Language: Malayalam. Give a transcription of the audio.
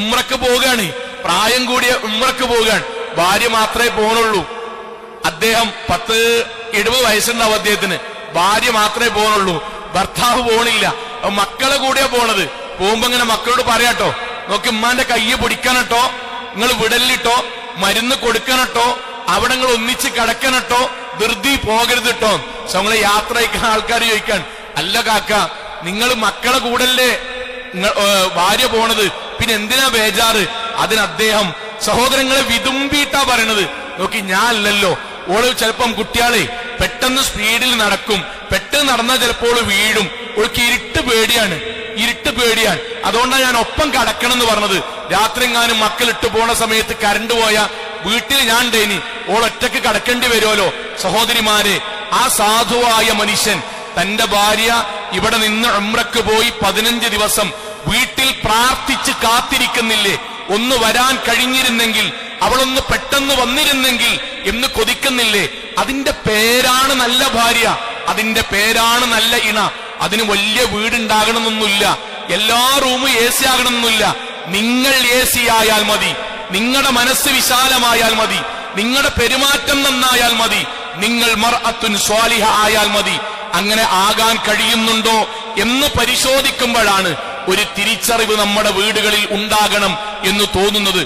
ഉമ്രക്ക് പോവുകയാണ്. പ്രായം കൂടിയ ഉമ്രക്ക് പോവുകയാണ്. ഭാര്യ മാത്രമേ പോകണുള്ളൂ അദ്ദേഹം പത്ത് എഴുപത് വയസ്സുണ്ടാവും അദ്ദേഹത്തിന്. ഭാര്യ മാത്രമേ പോകണുള്ളൂ ഭർത്താവ് പോണില്ല. മക്കളെ കൂടിയാ പോണത്. പോകുമ്പോ ഇങ്ങനെ മക്കളോട് പറയാട്ടോ. നോക്കി ഉമ്മാന്റെ കയ്യെ പിടിക്കാനട്ടോ നിങ്ങൾ വിടലിട്ടോ. മരുന്ന് കൊടുക്കണട്ടോ. അവിടെ നിങ്ങൾ ഒന്നിച്ച് കിടക്കണട്ടോ. ധൃതി പോകരുത് കേട്ടോ ഞങ്ങളെ യാത്ര അയക്കുന്ന ആൾക്കാർ ചോദിക്കാൻ അല്ല കാക്ക നിങ്ങൾ മക്കളെ കൂടല്ലേ ഭാര്യ പോണത്? പിന്നെ എന്തിനാ ബേജാറ്? അതിന് അദ്ദേഹം സഹോദരങ്ങളെ വിതുമ്പിയിട്ടാ പറയണത്. നോക്കി ഞാൻ അല്ലല്ലോ ഓൾ ചിലപ്പം കുട്ടിയാളെ പെട്ടെന്ന് സ്പീഡിൽ നടക്കും. പെട്ടെന്ന് നടന്നാൽ ചിലപ്പോൾ വീഴും. ഓൾക്ക് ഇരുട്ട് പേടിയാണ്. ഇരുട്ട് പേടിയാണ്. അതുകൊണ്ടാണ് ഞാൻ ഒപ്പം കടക്കണം എന്ന് പറഞ്ഞത്. രാത്രി എങ്ങാനും മക്കൾ ഇട്ട് പോണ സമയത്ത് കരണ്ട് പോയ വീട്ടിൽ ഞാൻ ഡേനി ഓൾ ഒറ്റയ്ക്ക് കടക്കേണ്ടി വരുമല്ലോ സഹോദരിമാരെ ആ സാധുവായ മനുഷ്യൻ തന്റെ ഭാര്യ ഇവിടെ നിന്ന് ഉംറക്ക് പോയി പതിനഞ്ച് ദിവസം പ്രാർത്ഥിച്ച് കാത്തിരിക്കുന്നില്ലേ? ഒന്ന് വരാൻ കഴിഞ്ഞിരുന്നെങ്കിൽ അവളൊന്ന് പെട്ടെന്ന് വന്നിരുന്നെങ്കിൽ എന്ന് കൊതിക്കുന്നില്ലേ? അതിന്റെ പേരാണ് നല്ല ഭാര്യ അതിന്റെ പേരാണ് നല്ല ഇണ. അതിന് വലിയ വീടുണ്ടാകണമെന്നൊന്നുമില്ല എല്ലാ റൂമും എ സി ആകണമെന്നില്ല. നിങ്ങൾ എ സി ആയാൽ മതി നിങ്ങളുടെ മനസ്സ് വിശാലമായാൽ മതി നിങ്ങളുടെ പെരുമാറ്റം നന്നായാൽ മതി നിങ്ങൾ മർ അത്തുൻ സ്വാലിഹ ആയാൽ മതി. അങ്ങനെ ആകാൻ കഴിയുന്നുണ്ടോ എന്ന് പരിശോധിക്കുമ്പോഴാണ് ഒരു തിരിച്ചറിവ് നമ്മുടെ വീടുകളിൽ ഉണ്ടാകണം എന്ന് തോന്നുന്നത്